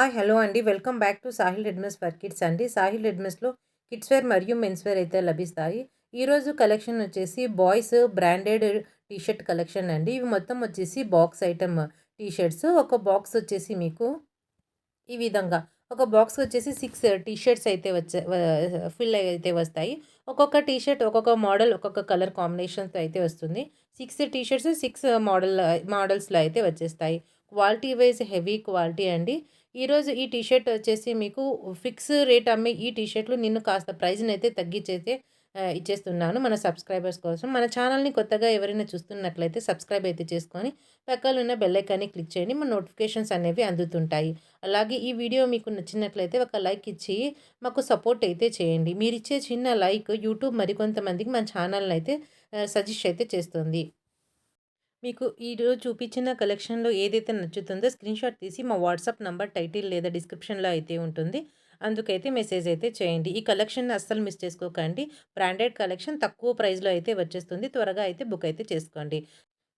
Hi hello అండి. Welcome back to Sahil readymades for kids అండి. సాహిల్ రెడ్మిస్లో కిడ్స్ వేర్ మరియు మెన్స్ వేర్ అయితే లభిస్తాయి. ఈరోజు కలెక్షన్ వచ్చేసి బాయ్స్ బ్రాండెడ్ టీషర్ట్ కలెక్షన్ అండి. ఇవి మొత్తం వచ్చేసి బాక్స్ ఐటమ్ టీషర్ట్స్. ఒక బాక్స్ వచ్చేసి మీకు ఈ విధంగా ఒక బాక్స్ వచ్చేసి సిక్స్ టీషర్ట్స్ అయితే వచ్చే ఫిల్ అయితే వస్తాయి. ఒక్కొక్క టీషర్ట్ ఒక్కొక్క మోడల్ ఒక్కొక్క కలర్ కాంబినేషన్తో అయితే వస్తుంది. సిక్స్ టీషర్ట్స్ సిక్స్ మోడల్ మోడల్స్లో అయితే వచ్చేస్తాయి. క్వాలిటీ వైజ్ హెవీ క్వాలిటీ అండి. ఈరోజు ఈ టీషర్ట్ వచ్చేసి మీకు ఫిక్స్ రేట్ అమ్మే ఈ టీషర్ట్లు నిన్ను కాస్త ప్రైజ్ని అయితే తగ్గించైతే ఇచ్చేస్తున్నాను మన సబ్స్క్రైబర్స్ కోసం. మన ఛానల్ని కొత్తగా ఎవరైనా చూస్తున్నట్లయితే సబ్స్క్రైబ్ అయితే చేసుకొని పక్కలున్న బెల్లైకాన్ని క్లిక్ చేయండి. మన నోటిఫికేషన్స్ అనేవి అందుతుంటాయి. అలాగే ఈ వీడియో మీకు నచ్చినట్లయితే ఒక లైక్ ఇచ్చి మాకు సపోర్ట్ అయితే చేయండి. మీరు ఇచ్చే చిన్న లైక్ యూట్యూబ్ మరికొంతమందికి మన ఛానల్ని అయితే సజెస్ట్ అయితే చేస్తుంది. మీకు ఈరోజు చూపించిన కలెక్షన్లో ఏదైతే నచ్చుతుందో స్క్రీన్షాట్ తీసి మా వాట్సాప్ నంబర్ టైటిల్ లేదా డిస్క్రిప్షన్లో అయితే ఉంటుంది. అందుకైతే మెసేజ్ అయితే చేయండి. ఈ కలెక్షన్ అస్సలు మిస్ చేసుకోకండి. బ్రాండెడ్ కలెక్షన్ తక్కువ ప్రైస్లో అయితే వచ్చేస్తుంది. త్వరగా అయితే బుక్ అయితే చేసుకోండి.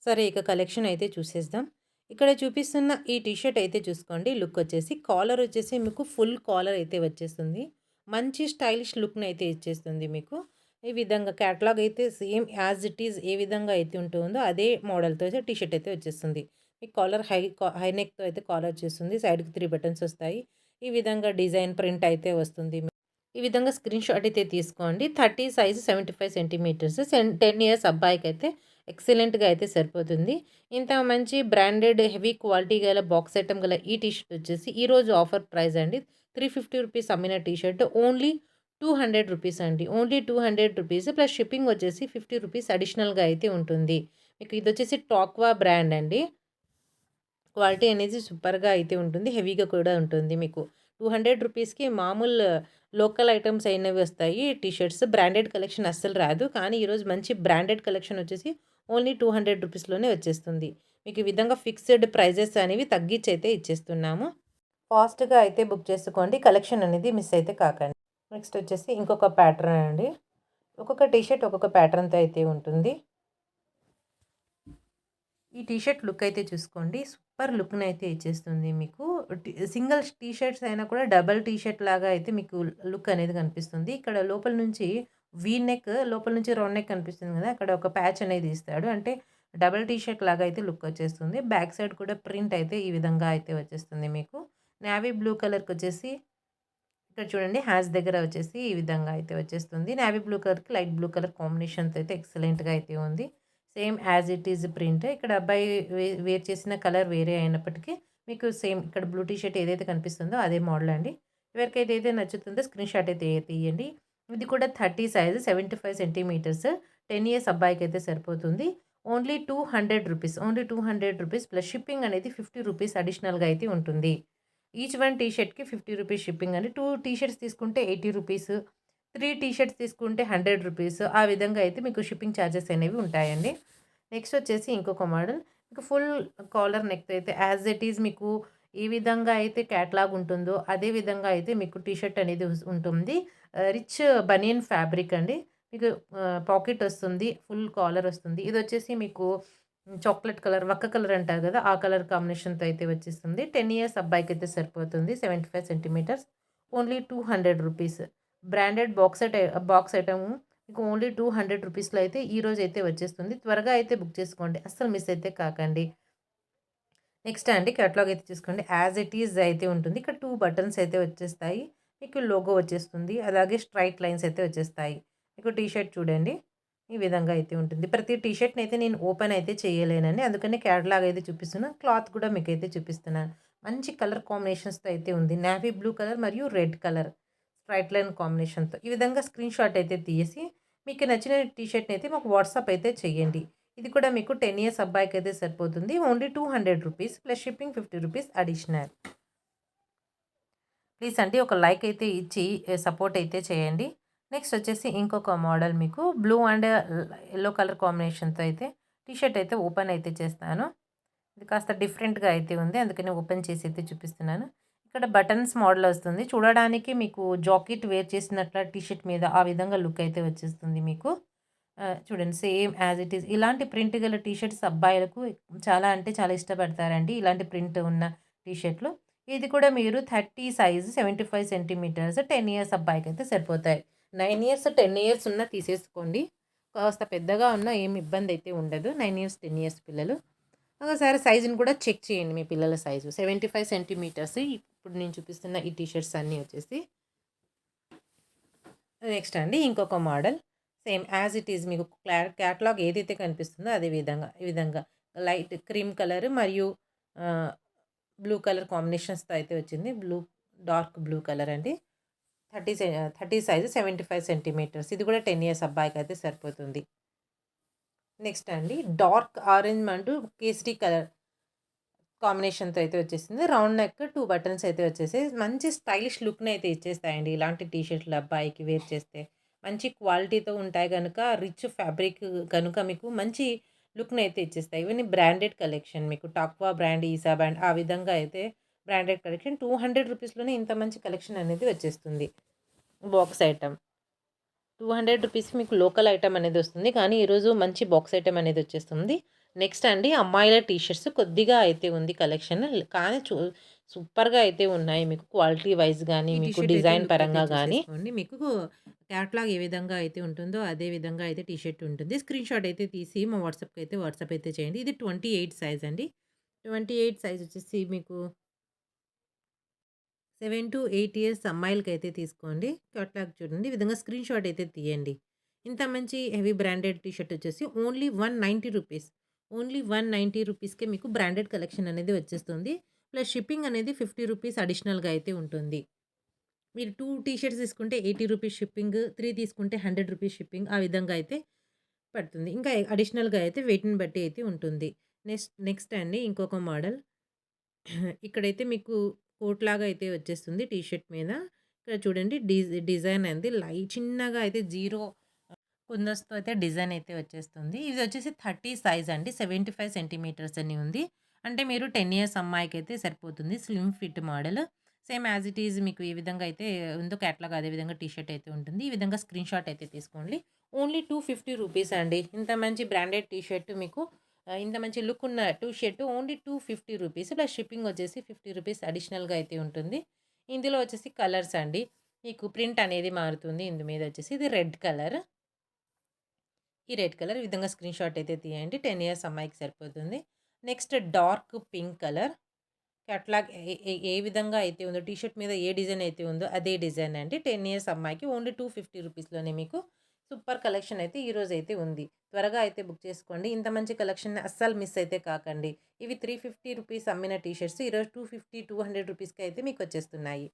సరే ఇక కలెక్షన్ అయితే చూసేద్దాం. ఇక్కడ చూపిస్తున్న ఈ టీషర్ట్ అయితే చూసుకోండి. లుక్ వచ్చేసి కాలర్ వచ్చేసి మీకు ఫుల్ కాలర్ అయితే వచ్చేస్తుంది. మంచి స్టైలిష్ లుక్ని అయితే ఇచ్చేస్తుంది మీకు. ఈ విధంగా క్యాటలాగ్ అయితే సేమ్ యాజ్ ఇట్ ఈజ్ ఏ విధంగా అయితే ఉంటుందో అదే మోడల్తో అయితే టీషర్ట్ అయితే వచ్చేస్తుంది. ఈ కాలర్ హై హై నెక్తో అయితే కాలర్ వచ్చేస్తుంది. సైడ్కి త్రీ బటన్స్ వస్తాయి. ఈ విధంగా డిజైన్ ప్రింట్ అయితే వస్తుంది. ఈ విధంగా స్క్రీన్ షాట్ అయితే తీసుకోండి. Thirty size seventy five centimetres ten years అబ్బాయికి అయితే ఎక్సలెంట్గా అయితే సరిపోతుంది. ఇంత మంచి బ్రాండెడ్ హెవీ క్వాలిటీ గల బాక్స్ ఐటమ్ గల ఈ టీషర్ట్ వచ్చేసి ఈరోజు ఆఫర్ ప్రైస్ అండి. త్రీ ఫిఫ్టీ రూపీస్ అమ్మిన T shirt only two hundred rupees అండి. Only two hundred rupees. Plus shipping వచ్చేసి ఫిఫ్టీ రూపీస్ అడిషనల్గా అయితే ఉంటుంది. మీకు ఇది వచ్చేసి టాక్వా బ్రాండ్ అండి. క్వాలిటీ అనేది సూపర్గా అయితే ఉంటుంది. హెవీగా కూడా ఉంటుంది మీకు. టూ హండ్రెడ్ రూపీస్కి మామూలు లోకల్ ఐటమ్స్ అయినవి వస్తాయి. టీషర్ట్స్ బ్రాండెడ్ కలెక్షన్ అస్సలు రాదు. కానీ ఈరోజు మంచి బ్రాండెడ్ కలెక్షన్ వచ్చేసి ఓన్లీ టూ హండ్రెడ్ రూపీస్లోనే వచ్చేస్తుంది. మీకు ఈ విధంగా ఫిక్స్డ్ ప్రైజెస్ అనేవి తగ్గించి అయితే ఇచ్చేస్తున్నాము. ఫాస్ట్గా అయితే బుక్ చేసుకోండి. కలెక్షన్ అనేది మిస్ అయితే కాకండి. నెక్స్ట్ వచ్చేసి ఇంకొక ప్యాటర్న్ అండి. ఒక్కొక్క టీషర్ట్ ఒక్కొక్క ప్యాటర్న్తో అయితే ఉంటుంది. ఈ టీషర్ట్ లుక్ అయితే చూసుకోండి. సూపర్ లుక్ని అయితే ఇచ్చేస్తుంది మీకు. సింగిల్ టీషర్ట్స్ అయినా కూడా డబల్ టీషర్ట్ లాగా అయితే మీకు లుక్ అనేది కనిపిస్తుంది. ఇక్కడ లోపల నుంచి వీ నెక్ లోపల నుంచి రౌండ్ నెక్ కనిపిస్తుంది కదా అక్కడ ఒక ప్యాచ్ అనేది ఇస్తాడు. అంటే డబల్ టీషర్ట్ లాగా అయితే లుక్ వచ్చేస్తుంది. బ్యాక్ సైడ్ కూడా ప్రింట్ అయితే ఈ విధంగా అయితే వచ్చేస్తుంది మీకు. నావీ బ్లూ కలర్కి వచ్చేసి ఇక్కడ చూడండి హ్యాస్ దగ్గర వచ్చేసి ఈ విధంగా అయితే వచ్చేస్తుంది. నావీ బ్లూ కలర్కి లైట్ బ్లూ కలర్ కాంబినేషన్తో అయితే ఎక్సలెంట్గా అయితే ఉంది. Same as it is print. ఇక్కడ అబ్బాయి వేర్ చేసిన కలర్ వేరే అయినప్పటికీ మీకు సేమ్ ఇక్కడ బ్లూ టీ షర్ట్ ఏదైతే కనిపిస్తుందో అదే మోడల్ అండి. ఎవరికైతే ఏదైతే నచ్చుతుందో స్క్రీన్ షాట్ అయితే తీయండి. ఇది కూడా thirty size seventy five centimetres. Ten years అబ్బాయికి అయితే సరిపోతుంది. Only two hundred rupees only two hundred rupees plus shipping అనేది ఫిఫ్టీ రూపీస్ అడిషనల్గా అయితే ఉంటుంది. ఈచ్ వన్ టీ షర్ట్కి ఫిఫ్టీ రూపీస్ షిప్పింగ్ అండి. టూ టీ షర్ట్స్ తీసుకుంటే eighty rupees three T shirts తీసుకుంటే హండ్రెడ్ రూపీస్ ఆ విధంగా అయితే మీకు షిప్పింగ్ ఛార్జెస్ అనేవి ఉంటాయండి. నెక్స్ట్ వచ్చేసి ఇంకొక మోడల్. మీకు ఫుల్ కాలర్ నెక్ అయితే యాజ్ ఇట్ ఈజ్ మీకు ఏ విధంగా అయితే క్యాట్లాగ్ ఉంటుందో అదే విధంగా అయితే మీకు టీ షర్ట్ అనేది ఉంటుంది. రిచ్ బనియన్ ఫ్యాబ్రిక్ అండి. మీకు పాకెట్ వస్తుంది ఫుల్ కాలర్ వస్తుంది. ఇది వచ్చేసి మీకు చాక్లెట్ కలర్ వక్క కలర్ అంటారు కదా ఆ కలర్ కాంబినేషన్తో అయితే వచ్చేస్తుంది. టెన్ ఇయర్స్ అబ్బాయికి అయితే సరిపోతుంది. Seventy five centimetres only two hundred rupees. Branded box box item మీకు ఓన్లీ టూ హండ్రెడ్ రూపీస్లో అయితే ఈరోజు అయితే వచ్చేస్తుంది. త్వరగా అయితే బుక్ చేసుకోండి. అస్సలు మిస్ అయితే కాకండి. నెక్స్ట్ అండి కేటలాగ్ అయితే చూసుకోండి. యాజ్ ఇట్ ఈజ్ అయితే ఉంటుంది. ఇక్కడ టూ బటన్స్ అయితే వచ్చేస్తాయి. మీకు లోగో వచ్చేస్తుంది. అలాగే స్ట్రైట్ లైన్స్ అయితే వచ్చేస్తాయి. మీకు టీ షర్ట్ చూడండి. ఈ విధంగా అయితే ఉంటుంది. ప్రతి టీ షర్ట్ని అయితే నేను ఓపెన్ అయితే చేయలేనండి. అందుకని క్యాటలాగ్ అయితే చూపిస్తున్నాను క్లాత్ కూడా మీకు అయితే చూపిస్తున్నాను. మంచి కలర్ కాంబినేషన్స్తో అయితే ఉంది. నావీ బ్లూ కలర్ మరియు రెడ్ కలర్ స్ట్రైట్ లైన్ కాంబినేషన్తో. ఈ విధంగా స్క్రీన్ షాట్ అయితే తీసి మీకు నచ్చిన టీ షర్ట్ని అయితే మాకు వాట్సాప్ అయితే చేయండి. ఇది కూడా మీకు టెన్ ఇయర్స్ అబ్బాయికి అయితే సరిపోతుంది. Only two hundred rupees plus shipping fifty rupees additional. Please అండి ఒక లైక్ అయితే ఇచ్చి సపోర్ట్ అయితే చేయండి. నెక్స్ట్ వచ్చేసి ఇంకొక మోడల్ మీకు బ్లూ అండ్ ఎల్లో కలర్ కాంబినేషన్తో అయితే టీషర్ట్ అయితే ఓపెన్ అయితే చేస్తాను. ఇది కాస్త డిఫరెంట్గా అయితే ఉంది. అందుకని ఓపెన్ చేసి అయితే చూపిస్తున్నాను. ఇక్కడ బటన్స్ మోడల్ వస్తుంది. చూడడానికి మీకు జాకెట్ వేర్ చేసినట్ల టీషర్ట్ మీద ఆ విధంగా లుక్ అయితే వచ్చేస్తుంది మీకు. చూడండి సేమ్ యాజ్ ఇట్ ఈస్. ఇలాంటి ప్రింట్ గల టీషర్ట్స్ అబ్బాయిలకు చాలా అంటే చాలా ఇష్టపడతారండి. ఇలాంటి ప్రింట్ ఉన్న టీషర్ట్లు. ఇది కూడా మీరు 30 సైజ్ 75 సెంటీమీటర్స్ 10 ఇయర్స్ అబ్బాయికి అయితే సరిపోతాయి. నైన్ ఇయర్స్, 10 ఇయర్స్ ఉన్న తీసేసుకోండి. కాస్త పెద్దగా ఉన్నా ఏమి ఇబ్బంది అయితే ఉండదు. నైన్ ఇయర్స్, 10 ఇయర్స్ పిల్లలు. ఒకసారి సైజుని కూడా చెక్ చేయండి మీ పిల్లల సైజు. 75 సెంటీమీటర్స్ ఇప్పుడు నేను చూపిస్తున్న ఈ టీషర్ట్స్ అన్నీ వచ్చేసి. నెక్స్ట్ అండి ఇంకొక model. Same as it is మీకు క్లా క్యాటలాగ్ ఏదైతే కనిపిస్తుందో అదే విధంగా ఈ విధంగా లైట్ క్రీమ్ కలర్ మరియు బ్లూ కలర్ కాంబినేషన్స్‌తో అయితే వచ్చింది. బ్లూ డార్క్ బ్లూ కలర్ అండి. 30 సె 30 సైజ్ 75 సెంటీమీటర్స్. ఇది కూడా 10 ఇయర్స్ అబ్బాయికి అయితే సరిపోతుంది. నెక్స్ట్ అండి డార్క్ ఆరెంజ్ అంటూ కేసరి కలర్ కాంబినేషన్‌తో అయితే వచ్చేసింది. రౌండ్ నెక్ టూ బటన్స్ అయితే వచ్చేసి మంచి స్టైలిష్ లుక్‌ని అయితే ఇచ్చేస్తాయండి. ఇలాంటి టీ షర్ట్‌లు అబ్బాయికి వేర్ చేస్తే. మంచి క్వాలిటీతో ఉంటాయి కనుక రిచ్ ఫ్యాబ్రిక్ కనుక మీకు మంచి లుక్‌ని అయితే ఇచ్చేస్తాయి. ఇవన్నీ బ్రాండెడ్ కలెక్షన్ మీకు టాక్వా బ్రాండ్, ఈసా బ్రాండ్ ఆ విధంగా అయితే బ్రాండెడ్ కలెక్షన్. 200 రూపీస్‌లోనే ఇంత మంచి కలెక్షన్ అనేది వచ్చేస్తుంది. Box item. 200 రూపీస్‌కి మీకు లోకల్ ఐటెమ్ అనేది వస్తుంది. కానీ ఈరోజు మంచి బాక్స్ ఐటెమ్ అనేది వచ్చేస్తుంది. నెక్స్ట్ అండి అమ్మాయిల టీ షర్ట్స్ కొద్దిగా అయితే ఉంది కలెక్షన్. కానీ చు సూపర్‌గా అయితే ఉన్నాయి. మీకు క్వాలిటీ ఈ టీ మీకు డిజైన్ పరంగా చూసేసుకోండి. మీకు క్యాటలాగ్ ఏ విధంగా అయితే ఉంటుందో అదే విధంగా అయితే టీ షర్ట్ ఉంటుంది. స్క్రీన్ షాట్ అయితే తీసి మా వాట్సాప్‌కి అయితే వాట్సాప్ అయితే చేయండి. ఇది 28 సైజ్ అండి. 28 సైజ్ వచ్చేసి మీకు 7-8 ఇయర్స్ అమ్మాయిలకైతే తీసుకోండి. క్యాటలాగ్ చూడండి. ఈ విధంగా స్క్రీన్ షాట్ అయితే తీయండి. ఇంత మంచి హెవీ బ్రాండెడ్ టీషర్ట్ వచ్చేసి ఓన్లీ 190 రూపీస్. ఓన్లీ 190 రూపీస్‌కే మీకు బ్రాండెడ్ కలెక్షన్ అనేది వచ్చేస్తుంది. ప్లస్ షిప్పింగ్ అనేది 50 రూపీస్ అడిషనల్‌గా అయితే ఉంటుంది. మీరు టూ టీషర్ట్స్ తీసుకుంటే 80 రూపీస్ షిప్పింగ్, త్రీ తీసుకుంటే 100 రూపీస్ షిప్పింగ్ ఆ విధంగా అయితే పడుతుంది. ఇంకా అడిషనల్‌గా అయితే వెయిట్‌ని బట్టి అయితే ఉంటుంది. నెక్స్ట్ నెక్స్ట్ అండి ఇంకొక మోడల్. ఇక్కడైతే మీకు కోట్ లాగా అయితే వచ్చేస్తుంది టీ షర్ట్ మీద. ఇక్కడ చూడండి డిజ్ డిజైన్ అనేది లై చిన్నగా అయితే జీరో కుందస్తో అయితే డిజైన్ అయితే వచ్చేస్తుంది. ఇది వచ్చేసి 30 సైజ్ అండి. 75 సెంటీమీటర్స్ అని ఉంది. అంటే మీరు 10 ఇయర్స్ అమ్మాయికైతే సరిపోతుంది. Slim fit model. Same as it is మీకు ఏ విధంగా అయితే ఉందో క్యాట్లాగ్ అదే విధంగా టీ షర్ట్ అయితే ఉంటుంది. ఈ విధంగా స్క్రీన్ షాట్ అయితే తీసుకోండి. ఓన్లీ 250 రూపీస్ అండి. ఇంత మంచి బ్రాండెడ్ టీ షర్ట్ మీకు ఇంత మంచి లుక్ ఉన్న two shirt only 250 rupees. Plus shipping వచ్చేసి 50 రూపీస్ అడిషనల్‌గా అయితే ఉంటుంది. ఇందులో వచ్చేసి కలర్స్ అండి. మీకు ప్రింట్ అనేది మారుతుంది. ఇందు మీద వచ్చేసి ఇది రెడ్ కలర్. ఈ రెడ్ కలర్ ఈ విధంగా స్క్రీన్ షాట్ అయితే తీయండి. 10 ఇయర్స్ అమ్మాయికి సరిపోతుంది. Next dark pink colour. Catalogue ఏ ఏ విధంగా అయితే ఉందో టీషర్ట్ మీద ఏ డిజైన్ అయితే ఉందో అదే డిజైన్ అండి. 10 ఇయర్స్ అమ్మాయికి ఓన్లీ 250 రూపీస్‌లోనే మీకు సూపర్ కలెక్షన్ అయితే ఈరోజు అయితే ఉంది. త్వరగా అయితే బుక్ చేసుకోండి. ఇంత మంచి కలెక్షన్ అస్సలు మిస్ అయితే కాకండి. ఇవి 350 రూపీస్ అమ్మిన టీషర్ట్స్ ఈరోజు టూ ఫిఫ్టీ టూ హండ్రెడ్ రూపీస్‌కి అయితే మీకు వచ్చేస్తున్నాయి.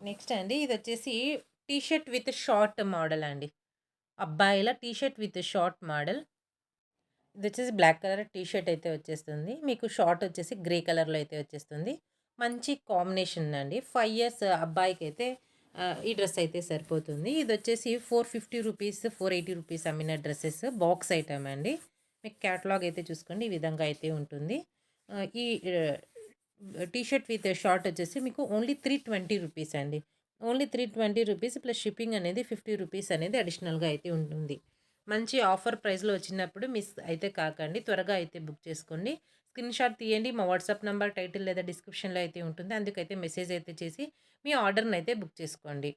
నెక్స్ట్ అండి ఇది వచ్చేసి టీషర్ట్ విత్ షార్ట్ మోడల్ అండి. అబ్బాయిల టీషర్ట్ విత్ షార్ట్ మోడల్. ఇది వచ్చేసి బ్లాక్ కలర్ టీషర్ట్ అయితే వచ్చేస్తుంది. మీకు షార్ట్ వచ్చేసి గ్రే కలర్‌లో అయితే వచ్చేస్తుంది. మంచి కాంబినేషన్ అండి. ఫైవ్ ఇయర్స్ అబ్బాయికి అయితే ఈ డ్రెస్ అయితే సరిపోతుంది. ఇది వచ్చేసి 450 రూపీస్, 480 రూపీస్ అమ్మిన డ్రెస్సెస్ బాక్స్ ఐటెమ్ అండి. మీకు క్యాటలాగ్ అయితే చూసుకోండి. ఈ విధంగా అయితే ఉంటుంది. ఈ టీషర్ట్ విత్ షార్ట్ వచ్చేసి మీకు ఓన్లీ 320 రూపీస్ అండి. ఓన్లీ 320 రూపీస్ ప్లస్ షిప్పింగ్ అనేది 50 రూపీస్ అనేది అడిషనల్‌గా అయితే ఉంటుంది. మంచి ఆఫర్ ప్రైస్‌లో వచ్చినప్పుడు మిస్ అయితే కాకండి. త్వరగా అయితే బుక్ చేసుకోండి. స్క్రీన్ షాట్ తీయండి. మా వాట్సాప్ నెంబర్ టైటిల్ లేదా డిస్క్రిప్షన్‌లో అయితే ఉంటుంది. అందుకైతే మెసేజ్ అయితే చేసి మీ ఆర్డర్‌ని అయితే బుక్ చేసుకోండి.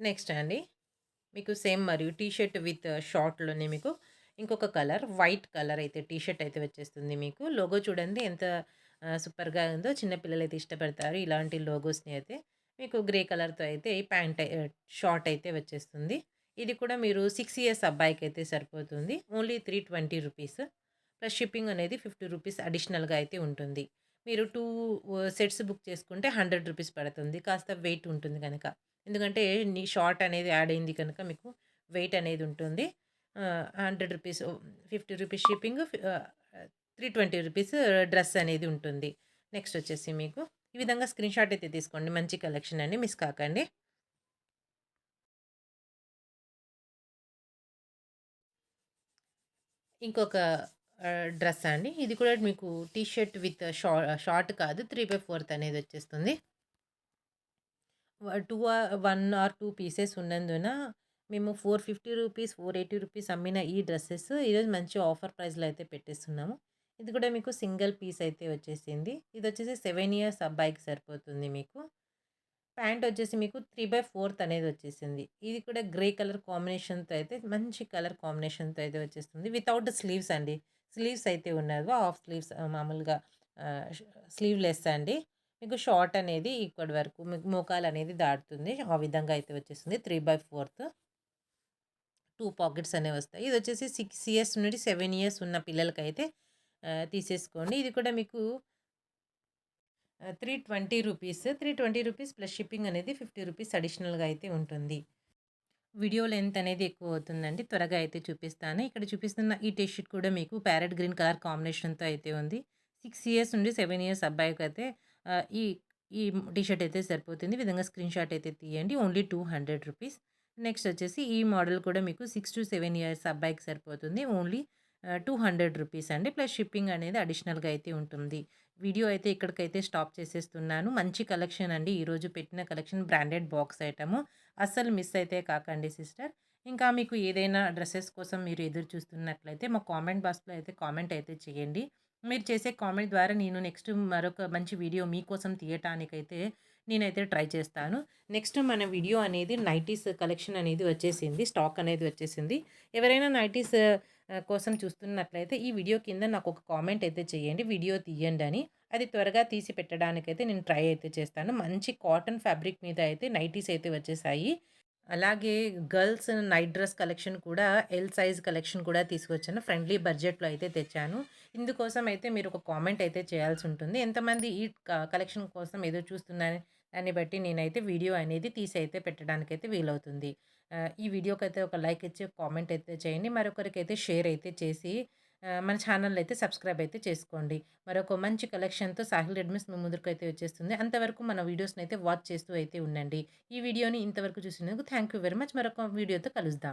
నెక్స్ట్ అండి. మీకు సేమ్ మరియు టీ షర్ట్ విత్ షార్ట్‌లోనే మీకు ఇంకొక కలర్ వైట్ కలర్ అయితే టీ షర్ట్ అయితే వచ్చేస్తుంది మీకు. లోగో చూడండి ఎంత సూపర్‌గా ఉందో. చిన్నపిల్లలు అయితే ఇష్టపడతారు ఇలాంటి లోగోస్‌ని అయితే. మీకు గ్రే కలర్‌తో అయితే ఈ ప్యాంట్ షార్ట్ అయితే వచ్చేస్తుంది. ఇది కూడా మీరు సిక్స్ ఇయర్స్ అబ్బాయికైతే సరిపోతుంది. Only 320 rupees. ప్లస్ షిప్పింగ్ అనేది 50 రూపీస్ అడిషనల్‌గా అయితే ఉంటుంది. మీరు టూ సెట్స్ బుక్ చేసుకుంటే 100 రూపీస్ పడుతుంది. కాస్త వెయిట్ ఉంటుంది కనుక ఎందుకంటే నీ షార్ట్ అనేది యాడ్ అయింది కనుక మీకు వెయిట్ అనేది ఉంటుంది. Hundred rupees 50 rupees shipping three twenty rupees dress అనేది ఉంటుంది. నెక్స్ట్ వచ్చేసి మీకు ఈ విధంగా స్క్రీన్ షాట్ అయితే తీసుకోండి. మంచి కలెక్షన్ అండి. మిస్ కాకండి. ఇంకొక డ్రెస్ అండి. ఇది కూడా మీకు టీ షర్ట్ విత్ షా షార్ట్ కాదు 3/4 అనేది వచ్చేస్తుంది. Two one or two pieces ఉన్నందున మేము 450 రూపీస్, 480 రూపీస్ అమ్మిన ఈ డ్రెస్సెస్ ఈరోజు మంచి ఆఫర్ ప్రైస్‌లో అయితే పెట్టేస్తున్నాము. ఇది కూడా మీకు సింగిల్ పీస్ అయితే వచ్చేసింది. ఇది వచ్చేసి సెవెన్ ఇయర్స్ అబ్బాయికి సరిపోతుంది మీకు. ప్యాంట్ వచ్చేసి మీకు 3/4 అనేది వచ్చేసింది. ఇది కూడా గ్రే కలర్ కాంబినేషన్‌తో అయితే మంచి కలర్ కాంబినేషన్‌తో అయితే వచ్చేస్తుంది. వితౌట్ స్లీవ్స్ అండి. స్లీవ్స్ అయితే ఉండదు. హాఫ్ స్లీవ్స్ మామూలుగా స్లీవ్‌లెస్ అండి. మీకు షార్ట్ అనేది ఇక్కడి వరకు మీకు మోకాలనేది దాటుతుంది. ఆ విధంగా అయితే వచ్చేసింది. 3/4 2 పాకెట్స్ అనేవి వస్తాయి. ఇది వచ్చేసి సిక్స్ ఇయర్స్ నుండి సెవెన్ ఇయర్స్ ఉన్న పిల్లలకైతే తీసేసుకోండి. ఇది కూడా మీకు three twenty rupees. 320 rupees plus shipping అనేది 50 రూపీస్ అడిషనల్‌గా అయితే ఉంటుంది. వీడియో లెంత్ అనేది ఎక్కువ అవుతుందండి. త్వరగా అయితే చూపిస్తాను. ఇక్కడ చూపిస్తున్న ఈ టీ షర్ట్ కూడా మీకు ప్యారెట్ గ్రీన్ కలర్ కాంబినేషన్‌తో అయితే ఉంది. సిక్స్ ఇయర్స్ నుండి సెవెన్ ఇయర్స్ అబ్బాయికి అయితే ఈ ఈ టీ షర్ట్ అయితే సరిపోతుంది. ఈ విధంగా స్క్రీన్ షాట్ అయితే తీయండి. Only 200 rupees. నెక్స్ట్ వచ్చేసి ఈ మోడల్ కూడా మీకు 6-7 ఇయర్స్ అబ్బాయికి సరిపోతుంది. ఓన్లీ టూ హండ్రెడ్ రూపీస్ అండి. ప్లస్ షిప్పింగ్ అనేది అడిషనల్‌గా అయితే ఉంటుంది. వీడియో అయితే ఇక్కడికైతే స్టాప్ చేసేస్తున్నాను. మంచి కలెక్షన్ అండి. ఈరోజు పెట్టిన కలెక్షన్ బ్రాండెడ్ బాక్స్ ఐటము అస్సలు మిస్ అయితే కాకండి సిస్టర్. ఇంకా మీకు ఏదైనా డ్రెస్సెస్ కోసం మీరు ఎదురు చూస్తున్నట్లయితే మా కామెంట్ బాక్స్‌లో అయితే కామెంట్ అయితే చేయండి. మీరు చేసే కామెంట్ ద్వారా నేను నెక్స్ట్ మరొక మంచి వీడియో మీకోసం తీయటానికైతే నేనైతే ట్రై చేస్తాను. నెక్స్ట్ మన వీడియో అనేది నైటీస్ కలెక్షన్ అనేది వచ్చేసింది. స్టాక్ అనేది వచ్చేసింది. ఎవరైనా నైటీస్ కోసం చూస్తున్నట్లయితే ఈ వీడియో కింద నాకు ఒక కామెంట్ అయితే చేయండి. వీడియో తీయండి అని అది త్వరగా తీసి పెట్టడానికైతే నేను ట్రై అయితే చేస్తాను. మంచి కాటన్ ఫ్యాబ్రిక్ మీద అయితే నైటీస్ అయితే వచ్చేసాయి. అలాగే గర్ల్స్ నైట్ డ్రెస్ కలెక్షన్ కూడా ఎల్ సైజ్ కలెక్షన్ కూడా తీసుకొచ్చాను. ఫ్రెండ్లీ బడ్జెట్‌లో అయితే తెచ్చాను. ఇందుకోసం అయితే మీరు ఒక కామెంట్ అయితే చేయాల్సి ఉంటుంది. ఎంతమంది ఈ క కలెక్షన్ కోసం ఏదో చూస్తున్నారని దాన్ని బట్టి నేనైతే వీడియో అనేది తీసి అయితే పెట్టడానికైతే వీలవుతుంది. ఈ ఈ వీడియోకైతే ఒక లైక్ ఇచ్చి కామెంట్ అయితే చేయండి. మరొకరికైతే షేర్ అయితే చేసి మన ఛానల్ అయితే సబ్స్క్రైబ్ అయితే చేసుకోండి. మరొక మంచి కలెక్షన్‌తో సాహిల్ రెడ్మిస్ మీ అయితే వచ్చేస్తుంది. అంతవరకు మన వీడియోస్ని అయితే వాచ్ చేస్తూ అయితే ఉండండి. ఈ వీడియోని ఇంతవరకు చూసినందుకు థ్యాంక్ యూ వెరీ మచ్. మరొక వీడియోతో కలుద్దాం.